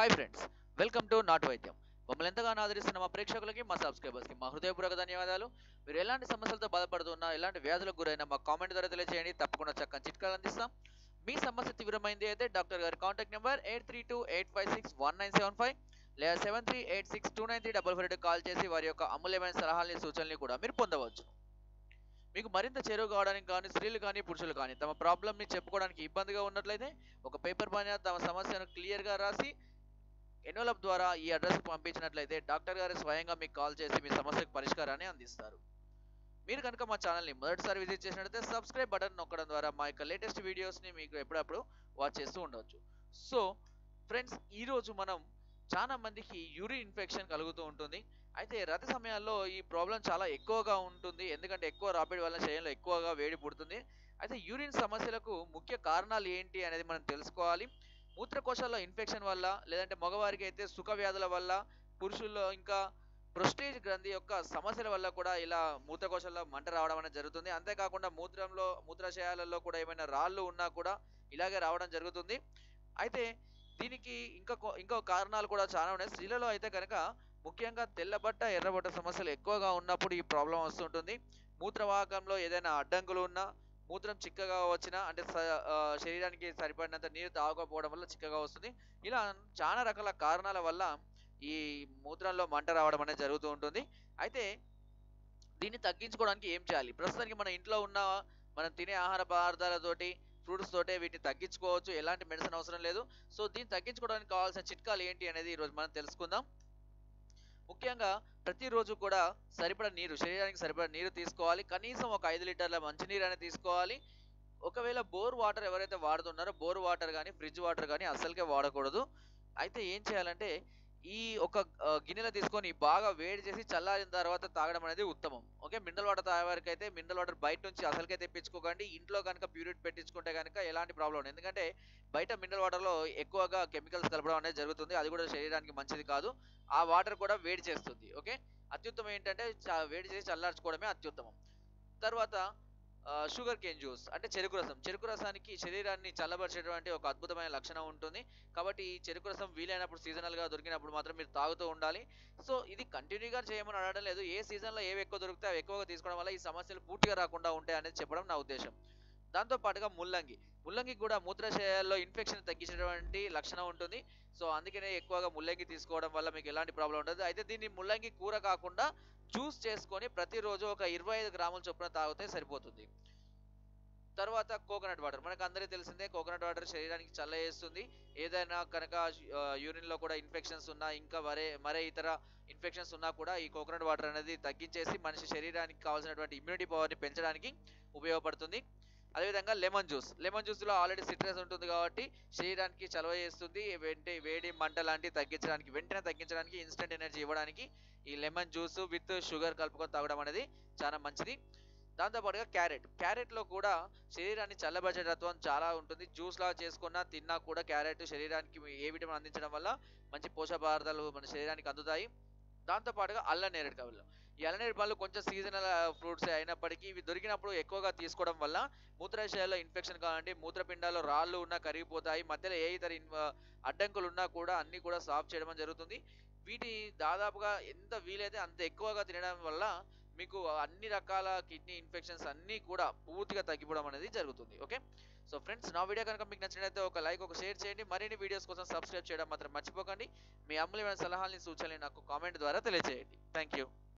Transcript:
Hi friends welcome to నాట్ వైద్యం మమ్మల్ని ఎంతగానో ఆదరిస్తున్న మా ప్రేక్షకులకి మా సబ్స్క్రైబర్స్కి మా హృదయపూర్వక ధన్యవాదాలు. మీరు ఎలాంటి సమస్యలతో బాధపడుతున్నా ఎలాంటి వ్యాధులకు గురైనా మా కామెంట్ ద్వారా తెలియజేయండి తప్పకుండా చక్కని చిట్కాలు అందిస్తాం. మీ సమస్య తీవ్రమైంది అయితే డాక్టర్ గారి contact number eight three two eight five six one nine seven five లేదా seven three eight six two nine three double four call చేసి వారి యొక్క అమూల్యమైన సలహాలని సూచనలు కూడా మీరు పొందవచ్చు. మీకు మరింత చేరువ కావడానికి కానీ స్త్రీలు కానీ పురుషులు కానీ తమ ప్రాబ్లమ్ని చెప్పుకోవడానికి ఇబ్బందిగా ఉన్నట్లయితే ఒక పేపర్ పైన తమ సమస్యను క్లియర్గా రాసి ఎన్వలప్ ద్వారా ఈ అడ్రస్కి పంపించినట్లయితే డాక్టర్ గారు స్వయంగా మీకు కాల్ చేసి మీ సమస్యకు పరిష్కారాన్ని అందిస్తారు. మీరు కనుక మా ఛానల్ని మొదటిసారి విజిట్ చేసినట్లయితే సబ్స్క్రైబ్ బటన్ నొక్కడం ద్వారా మా యొక్క లేటెస్ట్ వీడియోస్ని మీకు ఎప్పుడప్పుడు వాచ్ చేస్తూ ఉండవచ్చు సో ఫ్రెండ్స్ ఈరోజు మనం చాలా మందికి యూరిన్ ఇన్ఫెక్షన్ కలుగుతూ ఉంటుంది. అయితే రతి సమయాల్లో ఈ ప్రాబ్లం చాలా ఎక్కువగా ఉంటుంది. ఎందుకంటే ఎక్కువ రాపిడ్ వల్ల శరీరంలో ఎక్కువగా వేడి పుడుతుంది. అయితే యూరిన్ సమస్యలకు ముఖ్య కారణాలు ఏంటి అనేది మనం తెలుసుకోవాలి. మూత్రకోశాల్లో ఇన్ఫెక్షన్ వల్ల లేదంటే మగవారికి అయితే సుఖ వ్యాధుల వల్ల పురుషుల్లో ఇంకా ప్రొస్టేజ్ గ్రంథి యొక్క సమస్యల వల్ల కూడా ఇలా మూత్రకోశాల్లో మంట రావడం అనేది జరుగుతుంది. అంతేకాకుండా మూత్రంలో మూత్రాశయాలలో కూడా ఏమైనా రాళ్ళు ఉన్నా కూడా ఇలాగే రావడం జరుగుతుంది. అయితే దీనికి ఇంకా ఇంకో కారణాలు కూడా చాలా ఉన్నాయి. స్త్రీలలో అయితే కనుక ముఖ్యంగా తెల్లబట్ట ఎర్రబట్ట సమస్యలు ఎక్కువగా ఉన్నప్పుడు ఈ ప్రాబ్లం వస్తుంటుంది. మూత్రవాహకంలో ఏదైనా అడ్డంకులు ఉన్నా మూత్రం చిక్కగా వచ్చినా అంటే శరీరానికి సరిపడినంత నీరు తాగకపోవడం వల్ల చిక్కగా వస్తుంది. ఇలా చాలా రకాల కారణాల వల్ల ఈ మూత్రంలో మంట రావడం అనేది జరుగుతూ ఉంటుంది. అయితే దీన్ని తగ్గించుకోవడానికి ఏం చేయాలి? ప్రస్తుతానికి మన ఇంట్లో ఉన్న మనం తినే ఆహార పదార్థాలతోటి ఫ్రూట్స్ తోటే వీటిని తగ్గించుకోవచ్చు. ఎలాంటి మెడిసిన్ అవసరం లేదు. సో దీన్ని తగ్గించుకోవడానికి కావాల్సిన చిట్కాలు ఏంటి అనేది ఈరోజు మనం తెలుసుకుందాం. ముఖ్యంగా ప్రతిరోజు కూడా సరిపడా నీరు శరీరానికి సరిపడా నీరు తీసుకోవాలి. కనీసం ఒక ఐదు లీటర్ల మంచినీరు అనేది తీసుకోవాలి. ఒకవేళ బోర్ వాటర్ ఎవరైతే వాడుతున్నారో బోర్ వాటర్ కానీ ఫ్రిడ్జ్ వాటర్ కానీ అస్సలకే వాడకూడదు. అయితే ఏం చేయాలంటే ఈ ఒక గిన్నెలో తీసుకొని బాగా వేడి చేసి చల్లారిన తర్వాత తాగడం అనేది ఉత్తమం. ఓకే? మినరల్ వాటర్ తాగే వారికి అయితే మినరల్ వాటర్ బయట నుంచి అసలుకే తెప్పించుకోకండి. ఇంట్లో కనుక ప్యూరిట్ పెట్టించుకుంటే కనుక ఎలాంటి ప్రాబ్లం ఉండదు ఎందుకంటే బయట మినరల్ వాటర్లో ఎక్కువగా కెమికల్స్ కలపడం అనేది జరుగుతుంది. అది కూడా శరీరానికి మంచిది కాదు. ఆ వాటర్ కూడా వేడి చేస్తుంది. ఓకే? అత్యుత్తమం ఏంటంటే వేడి చేసి చల్లార్చుకోవడమే అత్యుత్తమం. తర్వాత షుగర్ కేన్ జ్యూస్ అంటే చెరుకు రసం. చెరుకు రసానికి శరీరాన్ని చల్లబరిచేటువంటి ఒక అద్భుతమైన లక్షణం ఉంటుంది. కాబట్టి ఈ చెరుకు రసం వీలైనప్పుడు సీజనల్గా దొరికినప్పుడు మాత్రం మీరు తాగుతూ ఉండాలి. సో ఇది కంటిన్యూగా చేయమని అడగడం లేదు. ఏ సీజన్లో ఏవి ఎక్కువ దొరికితే అవి ఎక్కువగా తీసుకోవడం వల్ల ఈ సమస్యలు పూర్తిగా రాకుండా ఉంటాయి అనేది చెప్పడం నా ఉద్దేశం. దాంతో పాటుగా ముల్లంగి. ముల్లంగి కూడా మూత్రాశయాల్లో ఇన్ఫెక్షన్ తగ్గించేటువంటి లక్షణం ఉంటుంది. సో అందుకనే ఎక్కువగా ముల్లంగి తీసుకోవడం వల్ల మీకు ఎలాంటి ప్రాబ్లం ఉండదు. అయితే దీన్ని ముల్లంగి కూర కాకుండా జ్యూస్ చేసుకొని ప్రతిరోజు ఒక ఇరవై ఐదు గ్రాముల చొప్పున తాగితే సరిపోతుంది. తర్వాత కోకోనట్ వాటర్. మనకు అందరికీ తెలిసిందే కోకోనట్ వాటర్ శరీరానికి చల్ల చేస్తుంది. ఏదైనా కనుక యూరిన్లో కూడా ఇన్ఫెక్షన్స్ ఉన్నా ఇంకా మరే మరే ఇతర ఇన్ఫెక్షన్స్ ఉన్నా కూడా ఈ కోకోనట్ వాటర్ అనేది తగ్గించేసి మనిషి శరీరానికి కావాల్సినటువంటి ఇమ్యూనిటీ పవర్ని పెంచడానికి ఉపయోగపడుతుంది. అదేవిధంగా లెమన్ జ్యూస్ లెమన్ జ్యూస్లో ఆల్రెడీ సిట్రస్ ఉంటుంది కాబట్టి శరీరానికి చలవ చేస్తుంది. వెంటే వేడి మంట లాంటివి తగ్గించడానికి వెంటనే తగ్గించడానికి ఇన్స్టెంట్ ఎనర్జీ ఇవ్వడానికి ఈ లెమన్ జ్యూస్ విత్ షుగర్ కలుపుకొని తాగడం అనేది చాలా మంచిది. దాంతోపాటుగా క్యారెట్. క్యారెట్లో కూడా శరీరాన్ని చల్లబరిచే తత్వం చాలా ఉంటుంది. జ్యూస్ లాగా చేసుకున్నా తిన్నా కూడా క్యారెట్ శరీరానికి ఏ విటమిన్ అందించడం వల్ల మంచి పోషక పదార్థాలు మన శరీరానికి అందుతాయి. దాంతోపాటుగా అల్ల నేరేడు కవులు ఈ అల్లనేరేడు పళ్ళు కొంచెం సీజనల్ ఫ్రూట్స్ అయినప్పటికీ ఇవి దొరికినప్పుడు ఎక్కువగా తీసుకోవడం వల్ల మూత్రాశయాల్లో ఇన్ఫెక్షన్ కావాలంటే మూత్రపిండాల్లో రాళ్ళు ఉన్నా కరిగిపోతాయి. మధ్యలో ఏ ఇతర ఇన్- అడ్డంకులు ఉన్నా కూడా అన్ని కూడా సాఫ్ చేయడం జరుగుతుంది. వీటి దాదాపుగా ఎంత వీలైతే అంత ఎక్కువగా తినడం వల్ల మీకు అన్ని రకాల కిడ్నీ ఇన్ఫెక్షన్స్ అన్నీ కూడా పూర్తిగా తగ్గిపోవడం అనేది జరుగుతుంది ఓకే? సో ఫ్రెండ్స్ నా వీడియో కనుక మీకు నచ్చినట్లయితే ఒక లైక్ ఒక షేర్ చేయండి. మరిన్ని వీడియోస్ కోసం సబ్స్క్రైబ్ చేయడం మాత్రం మర్చిపోకండి. మీ అమూల్యమైన సలహాలని సూచనలు నాకు కామెంట్ ద్వారా తెలియజేయండి. Thank you.